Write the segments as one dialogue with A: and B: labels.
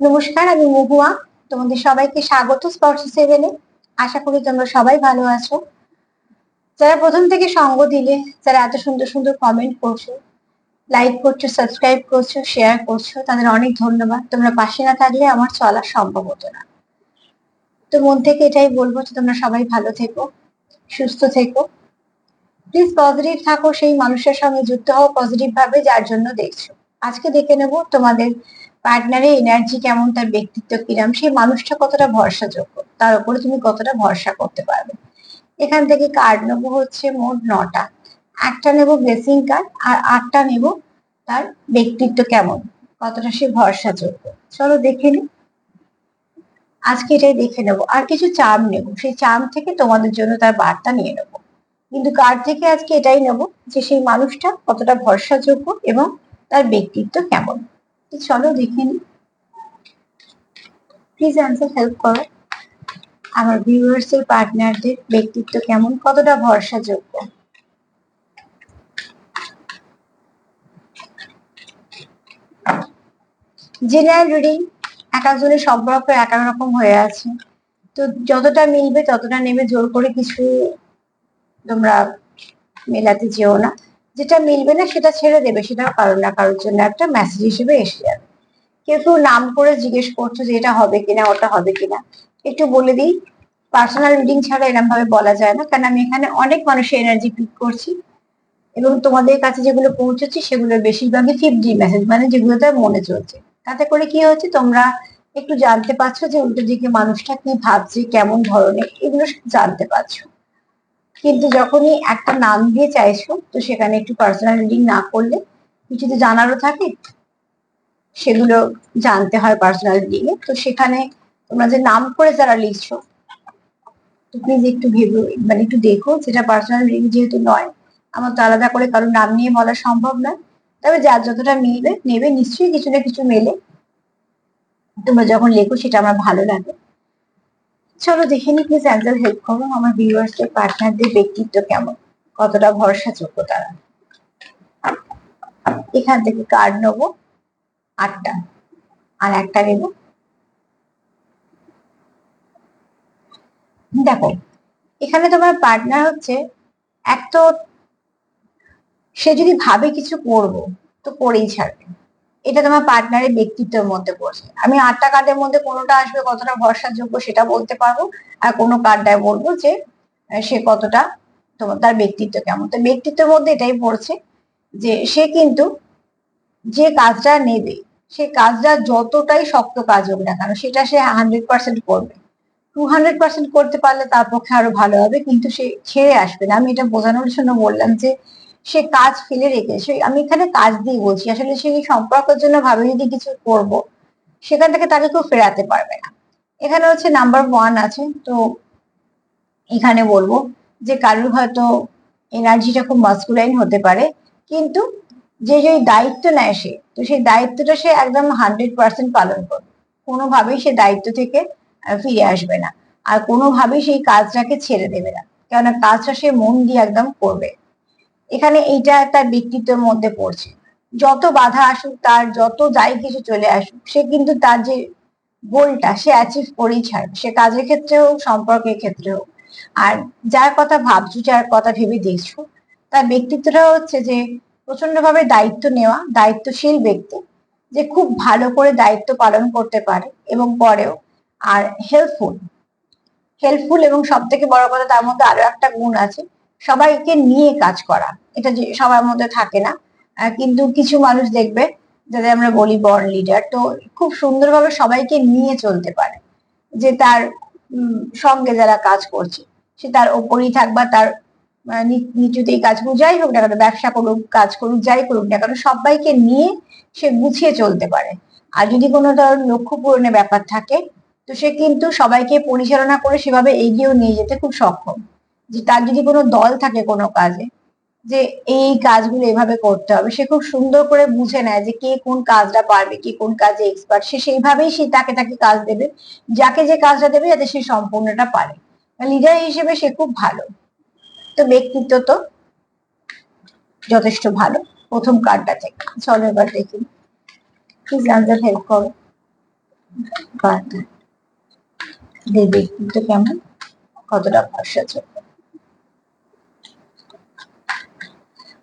A: নমস্কার, আমি মহুয়া। তোমাদের সবাইকে স্বাগত স্পর্শ সেভেনে আশা করি তোমরা সবাই ভালো আছো। যারা প্রথম থেকে সঙ্গ দিলে, যারা এত সুন্দর সুন্দর কমেন্ট করছ লাইক করছ সাবস্ক্রাইব করছ শেয়ার করছ, তাদের অনেক ধন্যবাদ। তোমরা পাশে না থাকলে আমার চলা সম্ভব হতো না। তো মন থেকে এটাই বলব যে তোমরা সবাই ভালো থেকো, সুস্থ থেকো। প্লিজ পজিটিভ থাকো, সেই মানুষের সঙ্গে যুক্ত হও পজিটিভ ভাবে, যার জন্য দেখছ। আজকে দেখে নেব তোমাদের পার্টনারের এনার্জি কেমন, তার ব্যক্তিত্ব কিরাম, সেই মানুষটা কতটা ভরসাযোগ্য, তার উপরে তুমি কতটা ভরসা করতে পারবে। এখান থেকে কার্ড নেব হচ্ছে মোট নটা। একটা নেব ব্লেসিং কার্ড আর আটটা নেব তার ব্যক্তিত্ব কেমন, কতটা সে ভরসাযোগ্য। চলো দেখে নি। আজকে এটাই দেখে নেব। আর কিছু চাম নেব, সেই চাম থেকে তোমাদের জন্য তার বার্তা নিয়ে নেব। কিন্তু কার্ড থেকে আজকে এটাই নেব যে সেই মানুষটা কতটা ভরসাযোগ্য এবং তার ব্যক্তিত্ব কেমন। তো চলো দেখে নি। প্লিজ অ্যান্সার হেল্প করো। আমার ভিউয়ার্স এর পার্টনারদের ব্যক্তিত্ব কেমন? কতটা ভরসাযোগ্য? জেনারেল রিডিং এক একজনের সম্পর্ক এক এক রকম হয়ে আছে। তো যতটা মিলবে ততটা নেবে, জোর করে কিছু তোমরা মেলাতে যেও না। যেটা মিলবে না সেটা ছেড়ে দেবে, সেটা কারোর না, কারোর জন্য একটা মেসেজ হিসেবে এসে যাবে। কেউ কেউ নাম করে জিজ্ঞেস করছ যে এটা হবে কিনা, ওটা হবে কিনা। একটু বলে দিই পার্সোনাল রিডিং ছাড়া এরম ভাবে বলা যায় না, কারণ আমি এখানে অনেক মানুষের এনার্জি পিক করছি। এবং তোমাদের কাছে যেগুলো পৌঁছেছি সেগুলো বেশিরভাগই ফিফটি মেসেজ মানে যেগুলো তার মনে চলছে। তাতে করে কি হচ্ছে তোমরা একটু জানতে পারছ যে উল্টো দিকে মানুষটা কি ভাবছে, কেমন ধরনের, এগুলো জানতে পারছ। কিন্তু যখনই একটা নাম দিয়ে চাইছো, তো সেখানে একটু পার্সোনাল রিডিং না করলে কিছু তো জানারও থাকে। সেগুলো জানতে হয় পার্সোনাল রিডিং এ। তো সেখানে তোমরা যে নাম করে যারা লিখছো, তো প্লিজ একটু ভেবে মানে একটু দেখো যেটা পার্সোনাল রিডিং যেহেতু নয়, আমার তো আলাদা করে কারোর নাম নিয়ে বলা সম্ভব নয় তবে যার যতটা মিলবে, নেবে, নিশ্চয়ই কিছু না কিছু মেলে। তোমরা যখন লেখো, সেটা আমার ভালো লাগে। চলো দেখে নি প্লিজ অ্যাঞ্জেল হেল্প করো, আমার ভিউয়ার্সদের পার্টনারদের ব্যক্তিত্ব কেমন, কতটা ভরসাযোগ্য তারা। এখান থেকে কার্ড নেব, আটটা। আর একটা নেব। দেখো, এখানে তোমার পার্টনার হচ্ছে, এক তো সে যদি ভাবে কিছু করব, তো করেই ছাড়বে। এটা তোমার পার্টনারের ব্যক্তিত্বের মধ্যে পড়ছে। আমি আটটা কার্ডের মধ্যে কোনোটা আসবে, কতটা ভরসাযোগ্য সেটা বলতে পারব আর কোনো কার্ডটায় বলব যে সে কতটা তোমার, তার ব্যক্তিত্ব কেমন। তো ব্যক্তিত্বের মধ্যে এটাই পড়ছে যে, সে কিন্তু যে কাজটা নেবে, সে কাজটা যতটাই শক্ত কাজ হোক না কেন, সেটা সে হান্ড্রেড পার্সেন্ট করবে। টু হান্ড্রেড পার্সেন্ট করতে পারলে তার পক্ষে আরও ভালো হবে, কিন্তু সে ছেড়ে আসবে না। আমি এটা বোঝানোর জন্য বললাম যে সে কাজ ফেলে রেখে, সে আমি এখানে কাজ দিয়ে বলছি, আসলে সে সম্পর্কের জন্য ভাবে যদি কিছু করব, সেখান থেকে তাকে কেউ ফেরাতে পারবে না। এখানে হচ্ছে নাম্বার ওয়ান আছে, তো এখানে বলব যে কারোর হয়তো এনার্জিটা খুব মাস্কুলাইন হতে পারে, কিন্তু যে যে দায়িত্ব নেয় সে, তো সেই দায়িত্বটা সে একদম হান্ড্রেড পার্সেন্ট পালন করবে। কোনোভাবেই সে দায়িত্ব থেকে ফিরে আসবে না। আর কোনোভাবেই সেই কাজটাকে ছেড়ে দেবে না। কেননা কাজটা সে মন দিয়ে একদম করবে। এখানে এইটা তার ব্যক্তিত্বের মধ্যে পড়ছে। যত বাধা আসুক, তার যত যাই কিছু চলে আসুক, সে কিন্তু তার যে গোলটা, সে অ্যাচিভ করেই ছাড়বে। সে কাজের ক্ষেত্রে হোক, সম্পর্কের ক্ষেত্রে হোক। আর যার কথা ভাবছ, যার কথা ভেবে দেখছ, তার ব্যক্তিত্বটা হচ্ছে যে প্রচন্ডভাবে দায়িত্ব নেওয়া, দায়িত্বশীল ব্যক্তি, যে খুব ভালো করে দায়িত্ব পালন করতে পারে এবং পরেও আর হেল্পফুল হেল্পফুল এবং সব থেকে বড় কথা, তার মধ্যে আরও একটা গুণ আছে সবাইকে নিয়ে কাজ করা। এটা যে সবার মধ্যে থাকে না। কিন্তু কিছু মানুষ দেখবে, যাদের আমরা বলি বর্ন লিডার তো খুব সুন্দরভাবে সবাইকে নিয়ে চলতে পারে। যে তার সঙ্গে যারা কাজ করছে, সে তার ওপরই থাক বা তার নিচুতেই কাজ করুক, যাই হোক না কেন, ব্যবসা করুক, কাজ করুক, যাই করুক না কেন, সবাইকে নিয়ে সে গুছিয়ে চলতে পারে। আর যদি কোনো ধর লক্ষ্য পূরণের ব্যাপার থাকে, তো সে কিন্তু সবাইকে পরিচালনা করে সেভাবে এগিয়েও নিয়ে যেতে খুব সক্ষম। যে তার যদি কোনো দল থাকে কোনো কাজে, যে এই কাজগুলো এভাবে করতে হবে, সে খুব সুন্দর করে বুঝে নেয় যে কে কোন কাজটা পারবে, কে কোন কাজে এক্সপার্ট সে সেইভাবেই সে তাকে তাকে কাজ দেবে, যাকে যে কাজটা দেবে যাতে সে সম্পূর্ণটা পারে। লিডার হিসেবে সে খুব ভালো। তো ব্যক্তিত্ব তো যথেষ্ট ভালো। প্রথম কার্ডটা থেকে চলো এবার দেখি। প্লিজ আনসার হেল্প করো। ব্যক্তিত্ব কেমন, কতটা ভরসাযোগ্য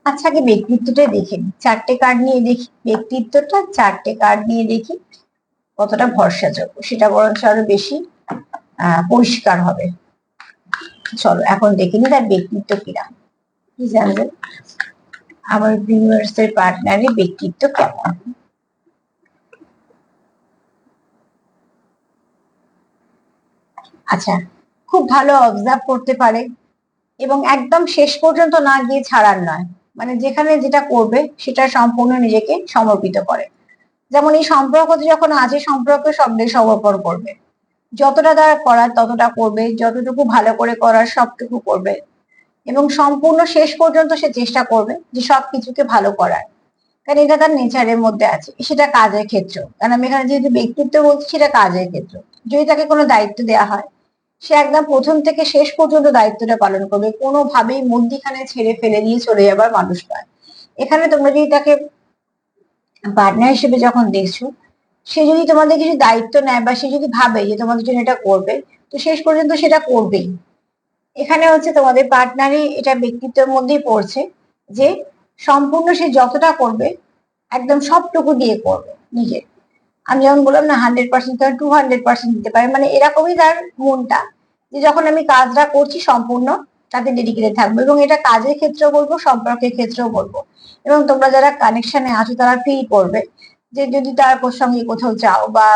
A: আচ্ছা আগে ব্যক্তিত্বটা দেখে নিই চারটে কার্ড নিয়ে দেখি। ব্যক্তিত্বটা চারটে কার্ড নিয়ে দেখি। কতটা ভরসাযোগ্য, সেটা বরঞ্চ আরও বেশি পরিষ্কার হবে। চলো, এখন দেখে নিই তার ব্যক্তিত্ব কিরাম কি জানবেন আমার ভিউয়ার্সের পার্টনারের ব্যক্তিত্ব কেমন? আচ্ছা খুব ভালো অবজার্ভ করতে পারে এবং একদম শেষ পর্যন্ত না গিয়ে ছাড়ার নয়। মানে যেখানে যেটা করবে সেটা সম্পূর্ণ নিজেকে সমর্পিত করে। যেমন এই সম্পর্কতে যখন আছে, সম্পর্ক শব্দে সমর্পণ করবে। যতটা দ্বারা করার ততটা করবে, যতটুকু ভালো করে করার সবটুকু করবে। এবং সম্পূর্ণ শেষ পর্যন্ত সে চেষ্টা করবে যে সব কিছুকে ভালো করার। কারণ এটা তার নেচারের মধ্যে আছে, সেটা কাজের ক্ষেত্র। কারণ আমি এখানে যেহেতু ব্যক্তিত্ব বলছি, সেটা কাজের ক্ষেত্র। যদি তাকে কোনো দায়িত্ব দেওয়া হয় সে একদম প্রথম থেকে শেষ পর্যন্ত দায়িত্বটা পালন করবে। কোনোভাবেই মধ্যিখানে ছেড়ে ফেলে দিয়ে চলে যাবার মানুষ নয়। এখানে তোমরা যদি তাকে পার্টনার হিসেবে যখন দেখছ, সে যদি তোমাদের কিছু দায়িত্ব নেয় বা সে যদি ভাবে যে তোমাদের জন্য এটা করবে, তো শেষ পর্যন্ত সেটা করবেই। এখানে হচ্ছে তোমাদের পার্টনারই এটা ব্যক্তিত্বের মধ্যেই পড়ছে যে সম্পূর্ণ সে যতটা করবে, একদম সবটুকু দিয়ে করবে নিজের আমি যেমন বললাম না hundred percent two hundred percent দিতে পারে মানে এরকমই তার মনটা। যে যখন আমি কাজটা করছি সম্পূর্ণ তাতে ডেডিকেটেড থাকব এবং এটা কাজের ক্ষেত্রেও বলব, সম্পর্কের ক্ষেত্রেও বলব। এবং তোমরা যারা কানেকশনে আছো তারা ফিল করবে যে যদি তার সঙ্গে কোথাও যাও বা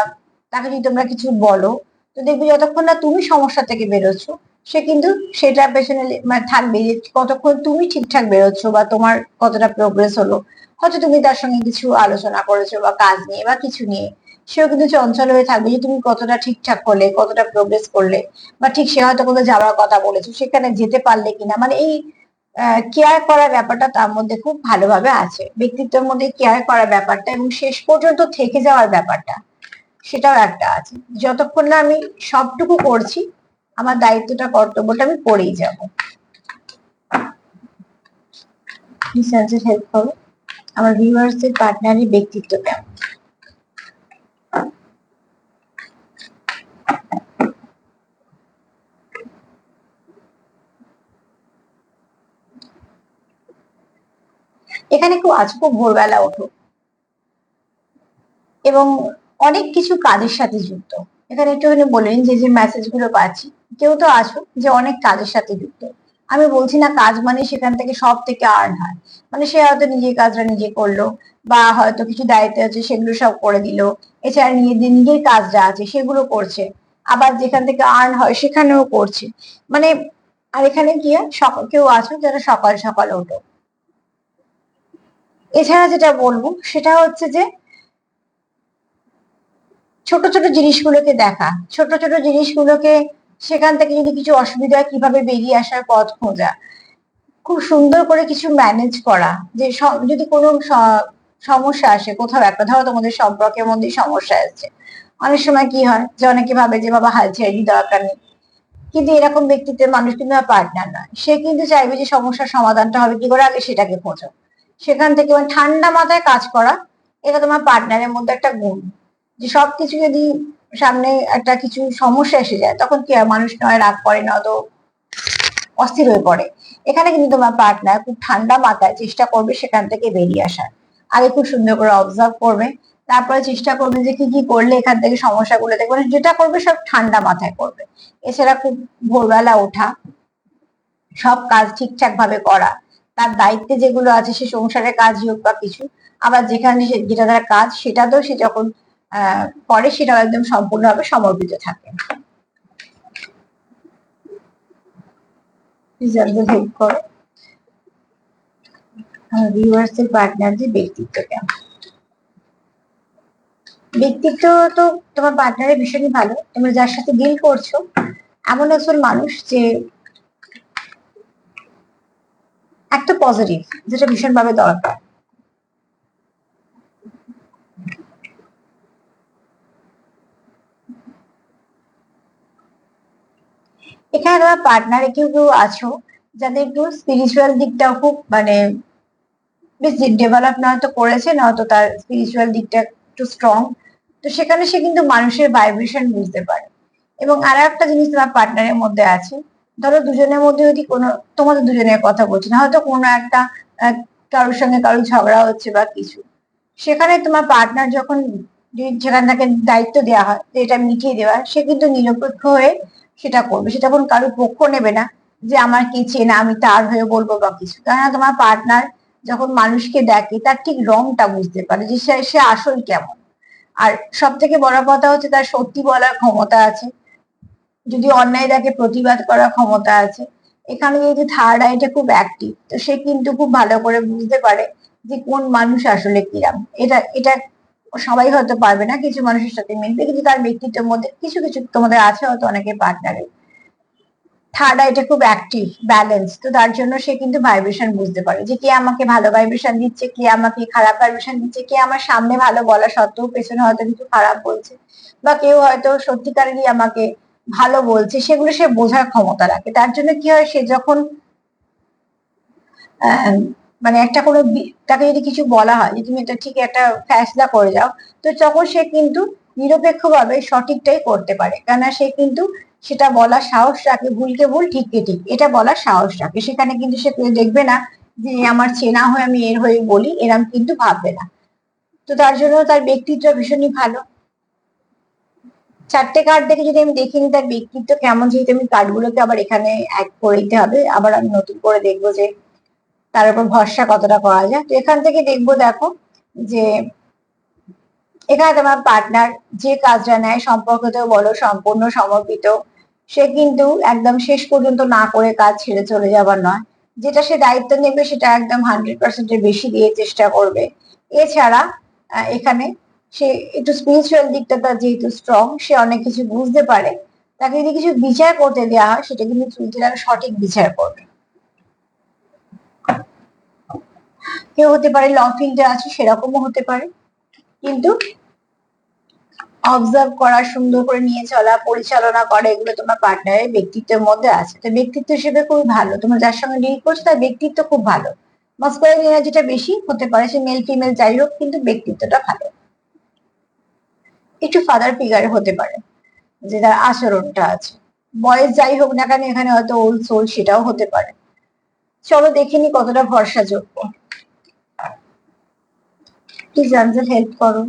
A: তাকে যদি তোমরা কিছু বলো, তো দেখবে যতক্ষণ না তুমি সমস্যা থেকে বেরোচ্ছ, সে কিন্তু সেটা পেছনে মানে থাকবে কতক্ষণ তুমি ঠিকঠাক বেরোচ্ছ বা তোমার কতটা প্রোগ্রেস হলো। হয়তো তুমি তার সঙ্গে কিছু আলোচনা করেছ বা কাজ নিয়ে বা কিছু নিয়ে। সেও কিন্তু চঞ্চল হয়ে থাকবে যে তুমি কতটা ঠিকঠাক করলে, কতটা প্রোগ্রেস করলে, বা ঠিক সে হয়তো কোথাও যাওয়ার কথা বলেছ, সেখানে যেতে পারলে কিনা মানে এই কেয়ার করার ব্যাপারটা তার মধ্যে খুব ভালোভাবে আছে। ব্যক্তিত্বের মধ্যে কেয়ার করার ব্যাপারটা এবং শেষ পর্যন্ত থেকে যাওয়ার ব্যাপারটা, সেটাও একটা আছে। যতক্ষণ না আমি সবটুকু করছি, আমার দায়িত্বটা, কর্তব্যটা আমি করেই যাব। হেল্প করো। আমার ভিউয়ার্সদের পার্টনারের ব্যক্তিত্ব কেমন? এখানে খুব আজ খুব ভোরবেলা ওঠো। এবং অনেক কিছু কাজের সাথে যুক্ত। এখানে একটুখানি বলেন যে যে মেসেজগুলো পাচ্ছি কেউ তো আছো যে অনেক কাজের সাথে যুক্ত। আমি বলছি না কাজ মানে সেখান থেকে সব থেকে আর্ন হয়। মানে সে হয়তো নিজের কাজটা নিজে করল বা হয়তো কিছু দায়িত্ব আছে সেগুলো সব করে দিল। এছাড়া নিজের নিজের কাজটা আছে সেগুলো করছে। আবার যেখান থেকে আর্ন হয় সেখানেও করছে। মানে আর এখানে কি হয়, সকাল কেউ আছো যারা সকাল সকাল ওঠো। এছাড়া যেটা বলব, সেটা হচ্ছে যে ছোট ছোট জিনিসগুলোকে দেখা। ছোট ছোট জিনিসগুলোকে সেখান থেকে যদি কিছু অসুবিধা কীভাবে বেরিয়ে আসার পথ খোঁজা। খুব সুন্দর করে কিছু ম্যানেজ করা। যে যদি কোনো সমস্যা আসে, কোথাও একটা, ধরো তোমাদের সম্পর্কের মধ্যে সমস্যা আসছে অনেক সময় কি হয়, যে অনেকে ভাবে যে, বাবা, হাল ছেড়ে দরকার নেই। কিন্তু এরকম ব্যক্তিত্বের মানুষ কিন্তু পার্টনার নয়। সে কিন্তু চাইবে যে সমস্যার সমাধানটা হবে, কি করে আগে সেটাকে খোঁজো। সেখান থেকে মানে ঠান্ডা মাথায় কাজ করা, এটা তোমার পার্টনারের মধ্যে একটা গুণ। যে সবকিছু যদি সামনে একটা কিছু সমস্যা এসে যায়, তখন কি হয় মানুষ নয়, রাগ করে না তো অস্থির হয়ে পড়ে। এখানে কিন্তু তোমার পার্টনার খুব ঠান্ডা মাথায় চেষ্টা করবে সেখান থেকে বেরিয়ে আসার। আগে খুব সুন্দর করে অবজার্ভ করবে, তারপরে চেষ্টা করবে যে কি কি করলে এখান থেকে সমস্যা সমস্যাগুলো দেখবে। মানে যেটা করবে সব ঠান্ডা মাথায় করবে। এছাড়া খুব ভোরবেলা ওঠা, সব কাজ ঠিকঠাক ভাবে করা তার দায়িত্বে যেগুলো আছে সে সংসারের কাজ হোক বা কিছু, আবার যেখানে যেটা তার কাজ সেটাতেও সে যখন করে সেটাও একদম সম্পূর্ণভাবে সমর্পিত থাকে। ভিউয়ার্সের পার্টনারদের ব্যক্তিত্ব ব্যক্তিত্ব তো তোমার পার্টনারের ভীষণই ভালো। তোমরা যার সাথে ডিল করছ, এমন একজন মানুষ যে একটা পজিটিভ যেটা ভীষণভাবে দরকার। এখানে তোমার পার্টনারে কেউ কেউ আছো, যাদের একটু স্পিরিচুয়াল দিকটাও খুব মানে বেশ ডেভেলপ না হয়তো করেছে, না হয়তো তার স্পিরিচুয়াল দিকটা একটু স্ট্রং তো সেখানে সে কিন্তু মানুষের ভাইব্রেশন বুঝতে পারে। এবং আর একটা জিনিস তোমার পার্টনারের মধ্যে আছে ধরো দুজনের মধ্যে যদি কোনো, তোমাদের দুজনের কথা বলছি, না হয়তো কোনো একটা কারোর সঙ্গে কারোর ঝগড়া হচ্ছে বা কিছু। সেখানে তোমার পার্টনার যখন যেখান থেকে দায়িত্ব দেওয়া হয়, যে এটা মিটিয়ে দেওয়া, সে কিন্তু নিরপেক্ষ হয়ে সেটা করবে। সেটা কোনো কারোর পক্ষ নেবে না যে আমার কি চেনা, আমি তার হয়ে বলব বা কিছু। কেননা তোমার পার্টনার যখন মানুষকে দেখে, তার ঠিক রংটা বুঝতে পারে যে সে আসল কেমন। আর সব থেকে বড় কথা হচ্ছে তার সত্যি বলার ক্ষমতা আছে। যদি অন্যায় দেখে প্রতিবাদ করার ক্ষমতা আছে, এখানে যদি থার্ড আইটা খুব অ্যাক্টিভ তো সে কিন্তু খুব ভালো করে বুঝতে পারে যে কোন মানুষ আসলে কিরাম। এটা এটা সবাই হয়তো পারবে না, কিছু মানুষের সাথে মিলবে, কিন্তু তার ব্যক্তিত্বের মধ্যে কিছু কিছু তোমাদের আছে হয়তো অনেকে পার্টনারে থার্ড আইটা খুব অ্যাক্টিভ ব্যালেন্স তো তার জন্য সে কিন্তু ভাইব্রেশন বুঝতে পারে যে কে আমাকে ভালো ভাইব্রেশন দিচ্ছে, কে আমাকে খারাপ ভাইব্রেশন দিচ্ছে, কে আমার সামনে ভালো বলা সত্ত্বেও পেছনে হয়তো কিছু খারাপ বলছে, বা কেউ হয়তো সত্যিকারেরই আমাকে ভালো বলছে, সেগুলো সে বোঝার ক্ষমতা রাখে। তার জন্য কি হয়, সে যখন মানে একটা কোনো তাকে যদি কিছু বলা হয় যে, তুমি এটা ঠিক একটা ফ্যাসলা করে যাও, তো তখন সে কিন্তু নিরপেক্ষভাবে সঠিকটাই করতে পারে। কেননা সে কিন্তু সেটা বলার সাহস রাখে, ভুলকে ভুল, ঠিককে ঠিক। এটা বলার সাহস রাখে। সেখানে কিন্তু সে দেখবে না যে, আমার চেনা হয়ে আমি এর হয়ে বলি। এরম কিন্তু ভাববে না। তো তার জন্য তার ব্যক্তিত্ব ভীষণই ভালো। চারটে কার্ড দেখে যদি আমি দেখিনি, তার ব্যক্তিত্ব কেমন? যেহেতু আমি কার্ডগুলোকে আবার এখানে অ্যাড করে দিতে হবে, আবার আমি নতুন করে দেখব যে তার উপর ভরসা কতটা করা যায়। তো এখান থেকে দেখব, দেখো, যে এখানে তোমার পার্টনার যে কাজটা নেয় সম্পর্কতেও বলো, সম্পূর্ণ সমর্পিত, সে কিন্তু একদম শেষ পর্যন্ত না করে কাজ ছেড়ে চলে যাবার নয়। যেটা সে দায়িত্ব নেবে, সেটা একদম হান্ড্রেড পার্সেন্টের বেশি দিয়ে চেষ্টা করবে। এছাড়া এখানে সে একটু স্পিরিচুয়াল দিকটা তার যেহেতু স্ট্রং সে অনেক কিছু বুঝতে পারে। তাকে যদি কিছু বিচার করতে দেওয়া হয়, সেটা কিন্তু চুলতে সঠিক বিচার করবে। কেউ হতে পারে ল ফিল্ডে আছে, সেরকমও হতে পারে। কিন্তু অবজার্ভ করা, সুন্দর করে নিয়ে চলা, পরিচালনা করা, এগুলো তোমার পার্টনারের ব্যক্তিত্বের মধ্যে আছে। তো ব্যক্তিত্ব হিসেবে খুবই ভালো। তোমার যার সঙ্গে ডিল করছ, তার ব্যক্তিত্ব খুব ভালো। মাস্কুলাইন এনার্জিটা বেশি হতে পারে, সে মেল ফিমেল যাই হোক, কিন্তু ব্যক্তিত্বটা ভালো। একটু ফাদার ফিগার হতে পারে, যে তার আচরণটা আছে। বয়স যাই হোক না কেন এখানে হয়তো ওল্ড সোল সেটাও হতে পারে। চলো দেখিনি কতটা ভরসাযোগ্য। প্লিজ আনসার হেল্প করো।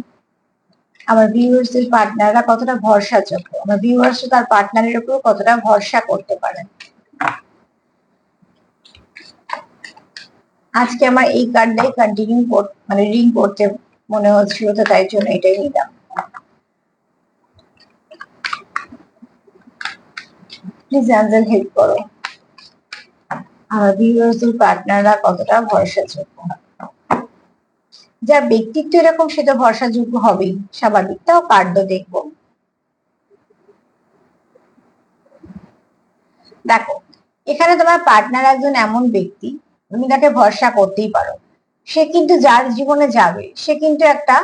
A: আমার ভিউয়ার্স এর পার্টনাররা কতটা ভরসাযোগ্য? আমার ভিউয়ার্স তার পার্টনারের উপর কতটা ভরসা করতে পারে। আজকে আমার এই কার্ডটাই কন্টিনিউ মানে রিং করতে মনে হচ্ছিল, তো তাই জন্য এটাই নিলাম। প্লিজ অ্যাঞ্জেল হেল্প করো। আমার এর পার্টনাররা কতটা ভরসাযোগ্য? যার ব্যক্তিত্ব এরকম সে তো ভরসাযোগ্য হবেই। স্বাভাবিক, তাও কার্ড দেখব। দেখো, এখানে তোমার পার্টনার একজন এমন ব্যক্তি, তুমি তাকে ভরসা করতেই পারো। সে কিন্তু যার জীবনে যাবে, সে কিন্তু একটা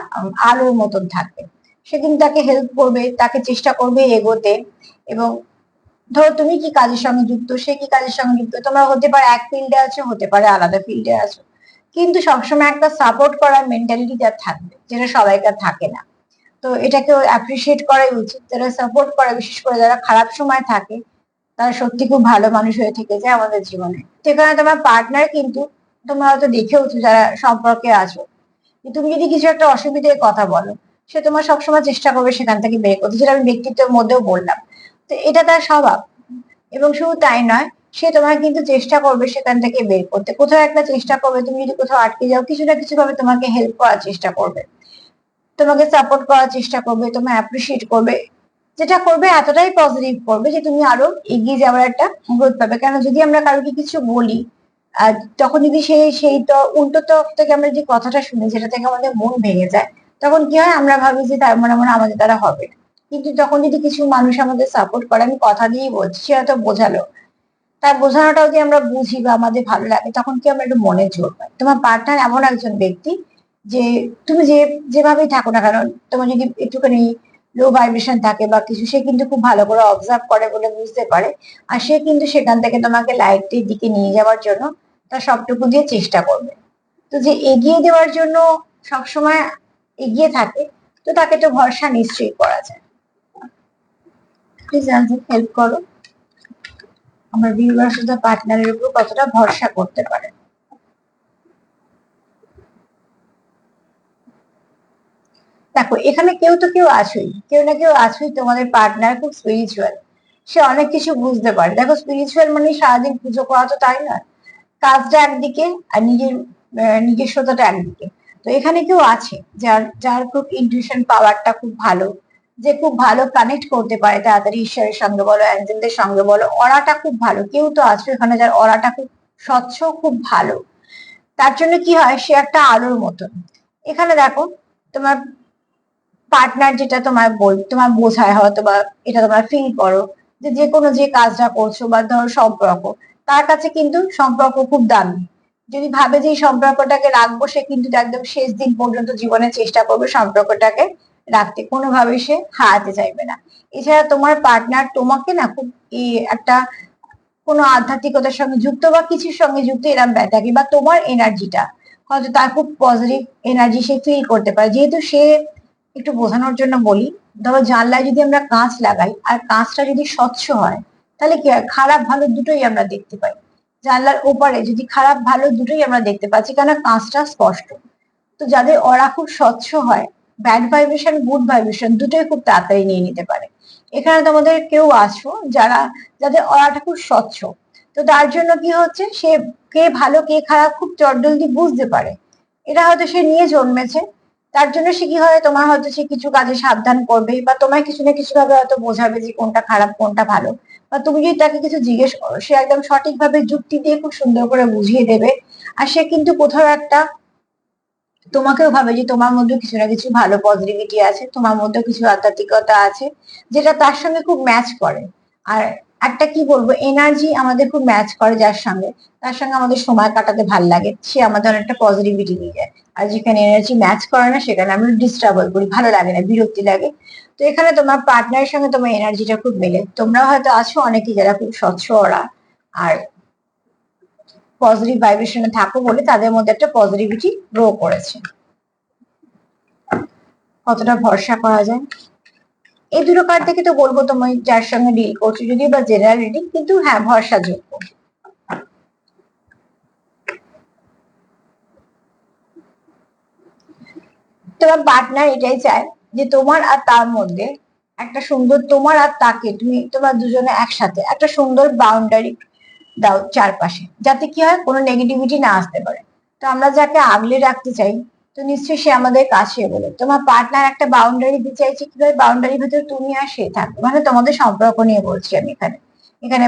A: আলোর মতন থাকবে। সে কিন্তু তাকে হেল্প করবে, তাকে চেষ্টা করবে এগোতে এবং ধরো তুমি কি কাজের সঙ্গে যুক্ত, সে কি কাজের সঙ্গে যুক্ত? তোমরা হতে পারে এক ফিল্ডে আছো, হতে পারে আলাদা ফিল্ডে আছো। কিন্তু সবসময় একটা সাপোর্ট করার মেন্টালিটি যার থাকবে, যেটা সবাইকার থাকে না। তো এটাকেও অ্যাপ্রিসিয়েট করাই উচিত। যারা সাপোর্ট করে, বিশেষ করে যারা খারাপ সময় থাকে, তারা সত্যি খুব ভালো মানুষ হয়ে থেকে যায় আমাদের জীবনে। সেখানে তোমার পার্টনার কিন্তু তোমরা হয়তো দেখেওছো যারা সম্পর্কে আছো। তুমি যদি কিছু একটা অসুবিধার কথা বলো, সে তোমার সবসময় চেষ্টা করবে সেখান থেকে বের করতে। যেটা আমি ব্যক্তিত্বের মধ্যেও বললাম তো এটা তার স্বভাব। এবং শুধু তাই নয়, সে তোমার কিন্তু চেষ্টা করবে সেখান থেকে বের করতে। কোথাও একটা চেষ্টা করবে, তুমি যদি কোথাও আটকে যাও, কিছু না কিছু ভাবে তোমাকে হেল্প করার চেষ্টা করবে। তোমাকে সাপোর্ট করার চেষ্টা করবে, তোমায় অ্যাপ্রিসিয়েট করবে। যেটা করবে এতটাই পজিটিভ করবে যে তুমি আরও এগিয়ে যাওয়ার একটা গ্রোথ পাবে। কেন যদি আমরা কারোকে কিছু বলি, আর তখন যদি সেই সেই তো উল্টো তরফ থেকে আমরা যে কথাটা শুনি, যেটা থেকে আমাদের মন ভেঙে যায়, তখন কি হয়? আমরা ভাবি যে তার মানে মনে আমাদের দ্বারা হবে না। কিন্তু তখন যদি কিছু মানুষ আমাদের সাপোর্ট করে, আমি কথা দিয়েই বলছি, সে হয়তো বোঝালো। তার বোঝানোটাও যে আমরা বুঝি বা আমাদের ভালো লাগে, তখন কি আমরা একটু মনে জোর পাই? তোমার পার্টনার এমন একজন ব্যক্তি যে, তুমি যে, যেভাবেই থাকো না কেন, তোমার যদি একটুখানি লো ভাইব্রেশন থাকে বা কিছু, সে কিন্তু খুব ভালো করে অবজার্ভ করে বলে বুঝতে পারে। আর সে কিন্তু সেখান থেকে তোমাকে লাইটের দিকে নিয়ে যাওয়ার জন্য তার সবটুকু দিয়ে চেষ্টা করবে। তো যে এগিয়ে দেওয়ার জন্য সবসময় এগিয়ে থাকে, তো তাকে তো ভরসা নিশ্চয়ই করা যায়। প্লিজ হেল্প করো। আমার ভিউয়ার্স পার্টনারের উপর কতটা ভরসা করতে পারে। দেখো, এখানে কেউ তো কেউ আছোই। কেউ না কেউ আছোই তোমাদের পার্টনার খুব স্পিরিচুয়াল সে অনেক কিছু বুঝতে পারে। দেখো স্পিরিচুয়াল মানে সারাদিন পুজো করা তো তাই না কাজটা একদিকে আর নিজের নিজস্বতাটা একদিকে। তো এখানে কেউ আছে যার যার খুব ইনটিউশন পাওয়ারটা খুব ভালো। যে খুব ভালো কানেক্ট করতে পারে তাড়াতাড়ি ঈশ্বরের সঙ্গে বলো, অ্যাঞ্জেলদের সঙ্গে বলো। অরাটা খুব ভালো, কেউ তো আছে ওখানে যার অরাটা খুব স্বচ্ছ, খুব ভালো। তার জন্য কি হয়, সে একটা আলোর মতন। এখানে দেখো, তোমার পার্টনার যেটা তোমার বল তোমার বোঝায় হয়তো বা এটা তোমরা ফিল করো যে যে কোনো যে কাজটা করছ বা ধরো সম্পর্ক, তার কাছে কিন্তু সম্পর্ক খুব দামি। যদি ভাবে যে সম্পর্কটাকে রাখব, সে কিন্তু একদম শেষ দিন পর্যন্ত জীবনে চেষ্টা করবে সম্পর্কটাকে রাখতে কোনোভাবে সে হারাতে চাইবে না। এছাড়া তোমার পার্টনার তোমাকে না খুব একটা কোনো আধ্যাত্মিকতার সঙ্গে যুক্ত বা কিছুর সঙ্গে যুক্ত এরম থাকে বা তোমার এনার্জিটা হয়তো তার খুব পজিটিভ এনার্জি সে ফিল করতে পারে। যেহেতু সে একটু বোঝানোর জন্য বলি, ধরো জানলায় যদি আমরা কাঁচ লাগাই আর কাঁচটা যদি স্বচ্ছ হয়, তাহলে কি হয়? খারাপ ভালো দুটোই আমরা দেখতে পাই। জানলার ওপারে যদি খারাপ ভালো দুটোই আমরা দেখতে পাচ্ছি কেন কাঁচটা স্পষ্ট। তো যাদের ওরা খুব স্বচ্ছ হয় ব্যাড ভাইব্রেশন গুড ভাইব্রেশন দুটোই খুব তাড়াতাড়ি নিয়ে নিতে পারে। এখানে তোমাদের কেউ আছো যারা, যাদের অরাটা খুব স্বচ্ছ, তো তার জন্য কি হচ্ছে, সে কে ভালো, কে খারাপ খুব চটজলদি বুঝতে পারে। এটা হয়তো সে নিয়ে জন্মেছে, তার জন্য সে কি হয়, তোমার হয়তো সে কিছু কাজে সাবধান করবে বা তোমায় কিছু না কিছু ভাবে হয়তো বোঝাবে যে কোনটা খারাপ, কোনটা ভালো। বা তুমি যদি তাকে কিছু জিজ্ঞেস করো, সে একদম সঠিকভাবে যুক্তি দিয়ে খুব সুন্দর করে বুঝিয়ে দেবে, আর সে কিন্তু কোথাও একটা তোমাকেও ভাবে যে তোমার মধ্যে কিছু না কিছু ভালো পজিটিভিটি আছে, তোমার মধ্যে কিছু আধ্যাত্মিকতা আছে, যেটা তার সঙ্গে খুব ম্যাচ করে। আর একটা কি বলব এনার্জি আমাদের খুব ম্যাচ করে যার সঙ্গে। তার সঙ্গে আমাদের সময় কাটাতে ভালো লাগে, সে আমাদের অনেকটা পজিটিভিটি নিয়ে যায়। আর যেখানে এনার্জি ম্যাচ করে না, সেখানে আমি ডিস্টার্বল করি, ভালো লাগে না, বিরক্তি লাগে। তো এখানে তোমার পার্টনারের সঙ্গে তোমার এনার্জিটা খুব মেলে। তোমরা হয়তো আছো অনেকেই যারা খুব স্বচ্ছ ওরা। আর পজিটিভ ভাইব্রেশনে থাকো বলে তাদের মধ্যে একটা পজিটিভিটি গ্রো করেছে। কতটা ভরসা করা যায়? এই দুটো কার্ড থেকে তো বলব তুমি যার সঙ্গে ডিল করছ, যদি বা জেনারেল রিডিং কিন্তু হ্যাঁ ভরসা যোগ্য তোমার পার্টনার এটাই চায় যে তোমার আর তার মধ্যে একটা সুন্দর, তোমার আর তাকে, তুমি তোমার দুজনে একসাথে একটা সুন্দর বাউন্ডারি দাও চারপাশে, যাতে কি হয় কোনো নেগেটিভিটি না আসতে পারে। তো আমরা যাকে আগলে রাখতে চাই, তো নিশ্চয়ই সে আমাদের কাছে বলে তোমার পার্টনার একটা বাউন্ডারি দিতে চাইছে, কীভাবে বাউন্ডারির ভিতরে তুমি আর সে থাকবে? মানে তোমাদের সম্পর্ক নিয়ে বলছি আমি এখানে। এখানে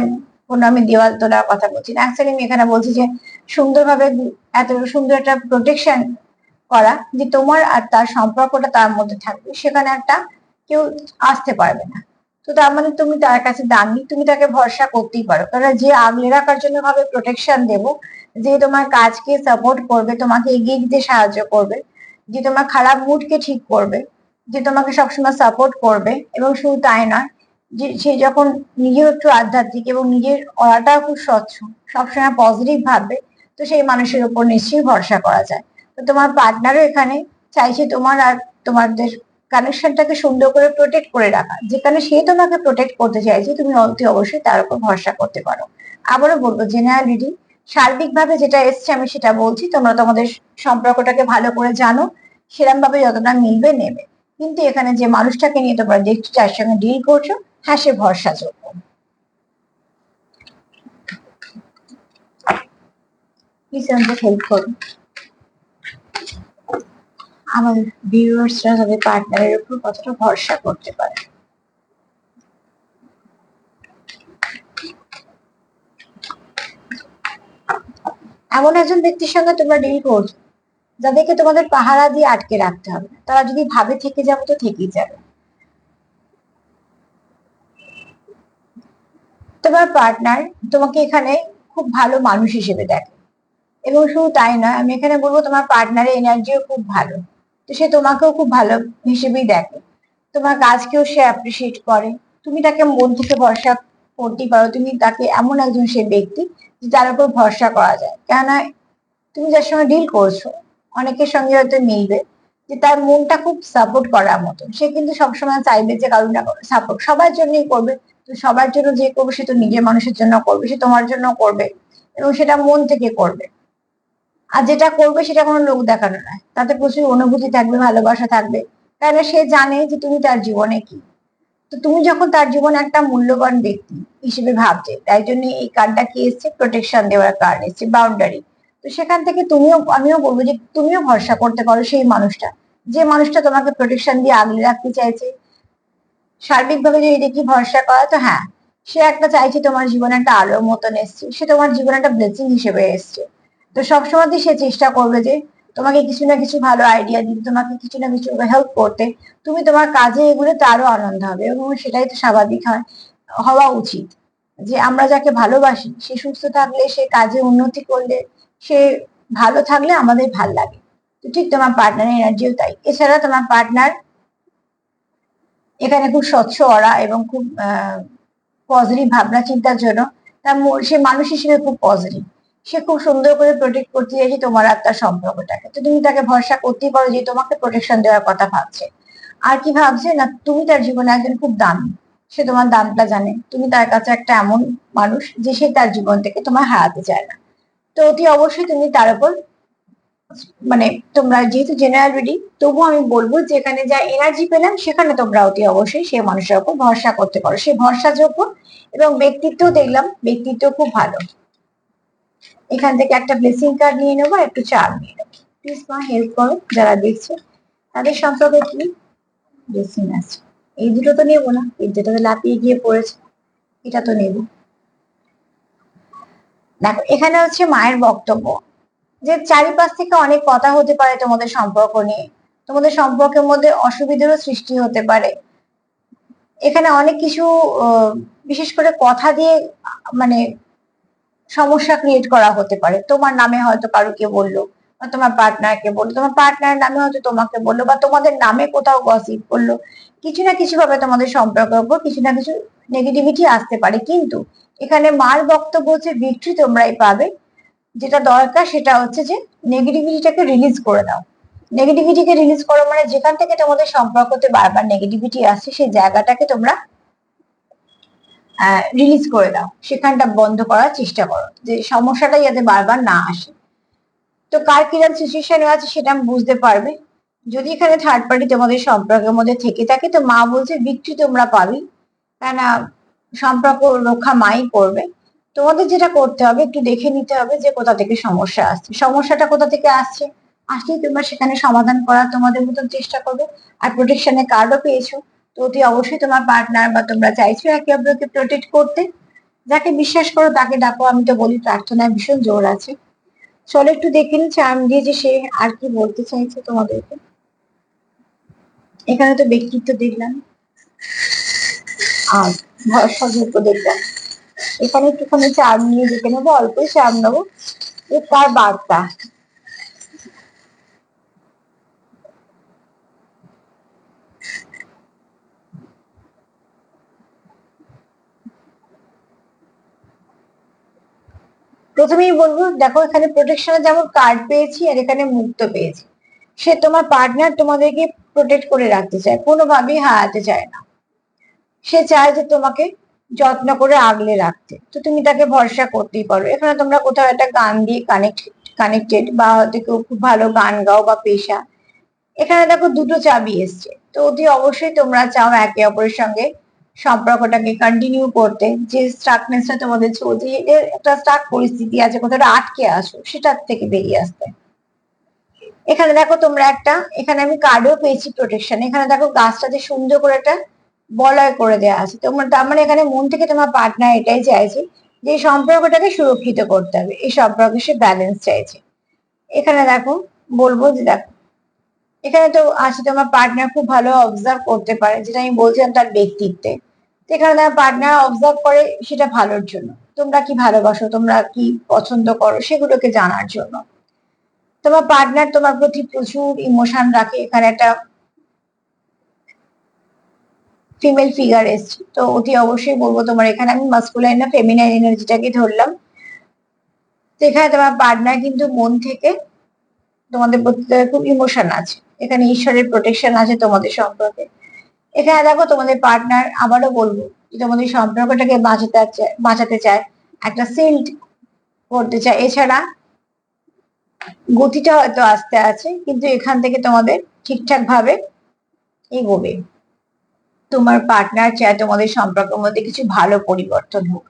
A: কোনো আমি দেওয়াল তোলার কথা বলছি না। অ্যাকচুয়ালি আমি এখানে বলছি যে, সুন্দরভাবে এত সুন্দর একটা প্রোটেকশন করা যে তোমার আর তার সম্পর্কটা তার মধ্যে থাকবে। সেখানে একটা কেউ আসতে পারবে না। তো তার মানে তুমি তার কাছে দামি তুমি তাকে ভরসা করতেই পারো। কারণ যে আগলে রাখার জন্য ভাবে প্রোটেকশন দেব, যে তোমার কাজকে সাপোর্ট করবে, তোমাকে এগিয়ে দিতে সাহায্য করবে, যে তোমার খারাপ মুডকে ঠিক করবে, যে তোমাকে সবসময় সাপোর্ট করবে, এবং শুধু তাই নয় যে সে যখন নিজেও একটু আধ্যাত্মিক এবং নিজের অরাটাও খুব স্বচ্ছ, সবসময় পজিটিভ ভাববে, তো সেই মানুষের উপর নিশ্চয়ই ভরসা করা যায়। তো তোমার পার্টনারও এখানে চাইছে তোমার আর তোমাদের কানেকশনটাকে সুন্দর করে প্রোটেক্ট করে রাখা। যেখানে সে তোমাকে প্রোটেক্ট করতে চাইছে, তুমি অতি অবশ্যই তার উপর ভরসা করতে পারো। আবারও বলব জেনারেল রিডিং সার্বিকভাবে যেটা এসছে আমি সেটা বলছি, তোমরা তোমাদের সম্পর্কটাকে ভালো করে জানো সেরকম ভাবে যতটা মিলবে নেবে। কিন্তু এখানে যে মানুষটাকে নিয়ে তোমরা দেখছ, যার সঙ্গে ডিল করছ হ্যাঁ সে ভরসাযোগ্য। প্লিজ হেল্প করুন আমাদের ভিউয়ার্সরা তাদের পার্টনারের উপর কতটা ভরসা করতে পারে? এমন একজন ব্যক্তির সঙ্গে তোমরা ডিল করছ, যাদেরকে তোমাদের পাহারা দিয়ে আটকে রাখতে হবে। তারা যদি ভাবে থেকে যাবে, তো থেকেই যাবে। তোমার পার্টনার তোমাকে এখানে খুব ভালো মানুষ হিসেবে দেখে। এবং শুধু তাই নয়, আমি এখানে বলব তোমার পার্টনারের এনার্জিও খুব ভালো। তো সে তোমাকেও খুব ভালো হিসেবেই দেখে। তোমার কাজকেও সে অ্যাপ্রিসিয়েট করে। তুমি তাকে মন থেকে ভরসা করতেই পারো। তুমি তাকে এমন একজন সে ব্যক্তি যে যার উপর ভরসা করা যায়। কেননা তুমি যার সঙ্গে ডিল করছ, অনেকের সঙ্গে হয়তো মিলবে যে তার মনটা খুব সাপোর্ট করার মতো সে কিন্তু সবসময় চাইবে যে কারণ না সাপোর্ট সবার জন্যই করবে। তো সবার জন্য যে করবে, সে তো নিজের মানুষের জন্য করবে, সে তোমার জন্য করবে এবং সেটা মন থেকে করবে। আর যেটা করবে সেটা কোনো লোক দেখানো নয় তাতে প্রচুর অনুভূতি থাকবে, ভালোবাসা থাকবে। তাহলে সে জানে যে তুমি তার জীবনে কি। তো তুমি যখন তার জীবনে একটা মূল্যবান ব্যক্তি হিসেবে ভাবছে, তাই জন্য এই কার্ডটা কি এসছে? প্রোটেকশন দেওয়ার কার্ড এসছে বাউন্ডারি তো সেখান থেকে তুমিও, আমিও বলব যে তুমিও ভরসা করতে পারো সেই মানুষটা। যে মানুষটা তোমাকে প্রোটেকশন দিয়ে আগলে রাখতে চাইছে। সার্বিকভাবে যদি দেখি ভরসা করা, তো হ্যাঁ সে একটা চাইছে তোমার জীবনে একটা আলোর মতন এসছে। সে তোমার জীবনে একটা ব্লেসিং হিসেবে এসছে। তো সবসময় সে চেষ্টা করবে যে, তোমাকে কিছু না কিছু ভালো আইডিয়া দিতে তোমাকে কিছু না কিছু হেল্প করতে। তুমি তোমার কাজে এগুলো তারও আনন্দ হবে এবং সেটাই তো স্বাভাবিক হয়, হওয়া উচিত। যে আমরা যাকে ভালোবাসি, সে সুস্থ থাকলে, সে কাজে উন্নতি করলে, সে ভালো থাকলে আমাদের ভালো লাগে। তো ঠিক তোমার পার্টনার এনার্জিও তাই। এছাড়া তোমার পার্টনার এখানে খুব স্বচ্ছ অরা এবং খুব পজিটিভ ভাবনা চিন্তার জন্য, তার সে মানুষ হিসেবে খুব পজিটিভ সে খুব সুন্দর করে প্রোটেক্ট করতে চাইছে তোমার আত্মার সম্পর্কটাকে। তো তুমি তাকে ভরসা করতেই পারো যে তোমাকে প্রোটেকশন দেওয়ার কথা ভাবছে। আর কি ভাবছে না, তুমি তার জীবনে একজন খুব দামি। সে তোমার দামটা জানে। তুমি তার কাছে একটা এমন মানুষ যে সে তার জীবন থেকে তোমার হারাতে চায় না। তো অতি অবশ্যই তুমি তার উপর মানে তোমরা যেহেতু জেনারেল রেডি তবুও আমি বলব যেখানে যা এনার্জি পেলাম, সেখানে তোমরা অতি অবশ্যই সে মানুষের উপর ভরসা করতে পারো। সে ভরসাযোগ্য এবং ব্যক্তিত্ব দেখলাম ব্যক্তিত্ব খুব ভালো। এখান থেকে একটা ব্লেসিং কার্ড নিয়ে নেব, একটু চার নিয়ে নেব। প্লিজ মা হেল্প করো, যারা দেখছে, তাদের সম্পর্কে কি ব্লেসিং আছে? এই দুটো তো নেব না, এই যেটাতে লাপিয়ে গিয়ে পড়েছে, এটা তো নেব। দেখো, এখানে হচ্ছে মায়ের বক্তব্য, যে চারিপাশ থেকে অনেক কথা হতে পারে তোমাদের সম্পর্ক নিয়ে। তোমাদের সম্পর্কের মধ্যে অসুবিধারও সৃষ্টি হতে পারে। এখানে অনেক কিছু বিশেষ করে কথা দিয়ে মানে সমস্যা ক্রিয়েট করা হতে পারে। তোমার নামে হয়তো কারুকে বলল, বা তোমার পার্টনারকে বলল, তোমার পার্টনার নামে হয়তো তোমাকে বলল, বা তোমাদের নামে কোথাও গসিপ করল। কিছু না কিছু ভাবে তোমাদের সম্পর্কের উপর কিছু না কিছু নেগেটিভিটি আসতে পারে। কিন্তু এখানে মার বক্তব্য হচ্ছে ভিক্টরি তোমরাই পাবে। যেটা দরকার সেটা হচ্ছে যে নেগেটিভিটিটাকে রিলিজ করে দাও নেগেটিভিটিকে রিলিজ করো মানে যেখান থেকে তোমাদের সম্পর্কতে বারবার নেগেটিভিটি আসছে, সেই জায়গাটাকে তোমরা রিলিজ করে দাও। সেখানটা বন্ধ করার চেষ্টা করো যে সমস্যাটা যাতে বারবার না আসে। তো কার কিরম সিচুয়েশন আছে সেটা আমি বুঝতে পারবে। যদি এখানে থার্ড পার্টি তোমাদের সম্পর্কের মধ্যে থেকে থাকে, তো মা বলছে বিক্রি তোমরা পাবি। কেন সম্পর্ক রক্ষা মাই করবে। তোমাদের যেটা করতে হবে, একটু দেখে নিতে হবে যে কোথা থেকে সমস্যা আসছে। সমস্যাটা কোথা থেকে আসছে? আসলেই তোমরা সেখানে সমাধান করার তোমাদের মতন চেষ্টা করবে। আর প্রোটেকশনের কার্ডও পেয়েছ। তো অতি অবশ্যই তোমার পার্টনার বা তোমরা চাইছো একে অপরকে প্রোটেক্ট করতে। যাকে বিশ্বাস করো তাকে ডাকো, আমি তো বলি প্রার্থনায় ভীষণ জোর আছে। চলো একটু দেখে নি চার্ম দিয়ে যে সে আর কি বলতে চাইছে তোমাদেরকে। এখানে তো ব্যক্তিত্ব দেখলাম। আর ভরসাযোগ্য দেখলাম। এখানে একটুখানি চার্ম নিয়ে দেখে নেব, অল্পই চার্ম নেব। তার বার্তা। প্রথমেই বলব, দেখো এখানে প্রোটেকশনে যেমন কার্ড পেয়েছি আর এখানে মুক্ত পেয়েছি। সে তোমার পার্টনার তোমাদেরকে প্রোটেক্ট করে রাখতে চায়, কোনোভাবেই হারাতে চায় না। সে চায় যে তোমাকে যত্ন করে আগলে রাখতে। তো তুমি তাকে ভরসা করতেই পারো। এখানে তোমরা কোথাও একটা গান দিয়ে কানেক্ট কানেক্টেড বা হয়তো কেউ খুব ভালো গান গাও বা পেশা। এখানে দেখো দুটো চাবি এসছে। তো অতি অবশ্যই তোমরা চাও একে অপরের সঙ্গে সম্পর্কটাকে কন্টিনিউ করতে, যে স্টাকনেসটা তোমাদের চলছে এর একটা স্টাক পরিস্থিতি আছে কোথাও আটকে আসো সেটার থেকে বেরিয়ে আসতে। এখানে দেখো তোমরা একটা, এখানে আমি কার্ডও পেয়েছি প্রোটেকশন এখানে দেখো গাছটাতে সুন্দর করে একটা বলয় করে দেওয়া আছে। তোমার তার মানে এখানে মন থেকে তোমার পার্টনার এটাই চাইছে, যে সম্পর্কটাকে সুরক্ষিত করতে হবে, এই সম্পর্কে সে ব্যালেন্স চাইছে। এখানে দেখো, বলব যে দেখো, এখানে তো আছে তোমার পার্টনার খুব ভালো অবজার্ভ করতে পারে, যেটা আমি বলছিলাম তার ব্যক্তিত্বে। এখানে তার পার্টনার অবজার্ভ করে সেটা ভালোর জন্য। তোমরা কি ভালোবাসো? তোমরা কি পছন্দ করো? সেগুলোকে জানার জন্য। তোমার পার্টনার তোমার প্রতি প্রচুর ইমোশন রাখে। এখানে একটা ফিমেল ফিগার এসছে তো অতি অবশ্যই বলব তোমার এখানে আমি মাস্কুলাইন না ফেমিনাইন এনার্জিটাকে ধরলাম। এখানে তোমার পার্টনার কিন্তু মন থেকে তোমাদের প্রতি খুব ইমোশন আছে। এখানে ঈশ্বরের প্রোটেকশন আছে তোমাদের সম্পর্কে। এখানে দেখো তোমাদের পার্টনার আবারও বলব যে তোমাদের সম্পর্কটাকে বাঁচাতে চায় বাঁচাতে চায়, একটা সিল্ড করতে চায়। এছাড়া গতিটা হয়তো আস্তে আছে, কিন্তু এখান থেকে তোমাদের ঠিকঠাক ভাবে এগোবে। তোমার পার্টনার চায় তোমাদের সম্পর্কের মধ্যে কিছু ভালো পরিবর্তন হোক।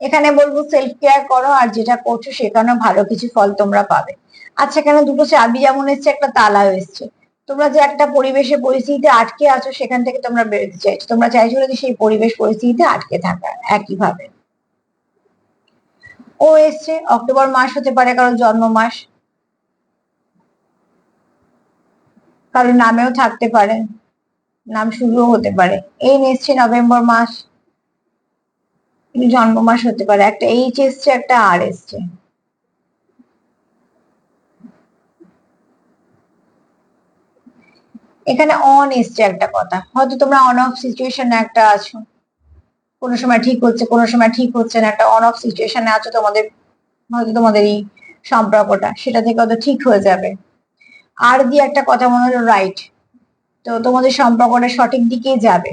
A: এখানে বলব সেলফ কেয়ার করো আর যেটা করছ সেখানেও ভালো কিছু ফল তোমরা পাবে। আচ্ছা কেন দুটো চাবি যেমন এসছে, একটা তালাও এসছে। তোমরা যে একটা পরিবেশে পরিস্থিতিতে আটকে আছো, সেখান থেকে তোমরা বেরোতে চাইছো। তোমরা চাইছো যে সেই পরিবেশ পরিস্থিতিতে আটকে থাকা একইভাবে। ও এসছে, অক্টোবর মাস হতে পারে কারোর জন্ম মাস। কারোর নামেও থাকতে পারে, নাম শুরুও হতে পারে। এই এসছে নভেম্বর মাস। জন্ম মাস হতে পারে। একটা এইচ এসছে, একটা আর এসছে। এখানে অন এসছে একটা কথা। হয়তো তোমরা অন অফ সিচুয়েশনে একটা আছো। কোনো সময় ঠিক হচ্ছে, কোনো সময় ঠিক হচ্ছে না। একটা অন অফ সিচুয়েশনে আছো তোমাদের, হয়তো তোমাদের এই সম্পর্কটা। সেটা থেকে হয়তো ঠিক হয়ে যাবে। আর দিয়ে একটা কথা মনে হলো রাইট তো তোমাদের সম্পর্কটা সঠিক দিকেই যাবে।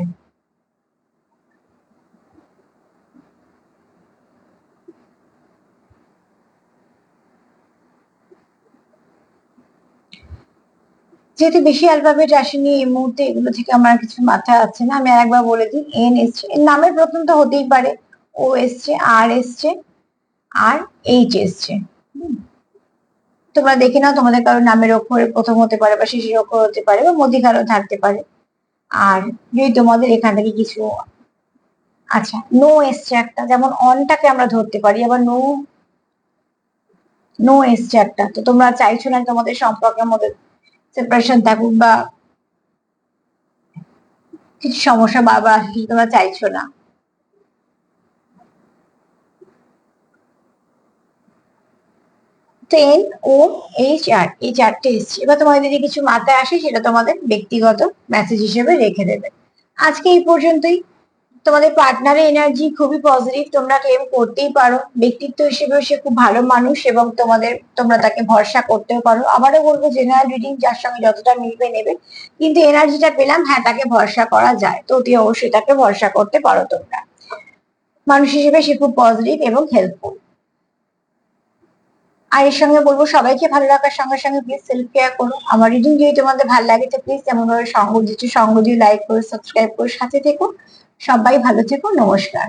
A: যেহেতু বেশি অ্যালফাবেট আসেনি এই মুহূর্তে এগুলো থেকে আমার কিছু মাথায় আছে না, আমি আরেকবার বলে দিই এন এসছে। এর নামের প্রথম তো হতেই পারে। ও এসছে আর এসছে, আর এইচ এসছে। তোমরা দেখে নাও, তোমাদের কারও নামের অক্ষরে প্রথম হতে পারে বা শেষের অক্ষর হতে পারে বা মধ্যিখানেও থাকতে পারে। আর যদি তোমাদের এখান থেকে কিছু আচ্ছা নো এসছে একটা, যেমন অনটাকে আমরা ধরতে পারি, আবার নো নো এসছে একটা। তো তোমরা চাইছো না তোমাদের সম্পর্কের মধ্যে সেপারেশন থাকুক বা কিছু সমস্যা বারবার আসে তোমরা চাইছো না। টেন ও এইচ আর এই চারটে এসছে। এবার তোমাদের যদি কিছু মাথায় আসে, সেটা তোমাদের ব্যক্তিগত মেসেজ হিসেবে রেখে দেবে। আজকে এই পর্যন্তই। তোমাদের পার্টনারের এনার্জি খুবই পজিটিভ তোমরা ক্লেম করতেই পারো। ব্যক্তিত্ব হিসেবে সে খুব ভালো মানুষ এবং তোমাদের, তোমরা তাকে ভরসা করতেও পারো। আবারও বলব জেনারেল রিডিং যার সঙ্গে যতটা মিলবে নেবে। কিন্তু এনার্জিটা পেলাম হ্যাঁ তাকে ভরসা করা যায়। তো অতি অবশ্যই তাকে ভরসা করতে পারো তোমরা। মানুষ হিসেবে সে খুব পজিটিভ এবং হেল্পফুল আর এর সঙ্গে বলব, সবাইকে ভালো রাখার সঙ্গে সঙ্গে প্লিজ সেলফ কেয়ার করো। আমার রিডিং যদি তোমাদের ভালো লাগে, তো প্লিজ ভাবে সঙ্গ দিচ্ছ সঙ্গ দিয়ে লাইক করো সাবস্ক্রাইব করো, সাথে থেকো। সবাই ভালো থেকো নমস্কার।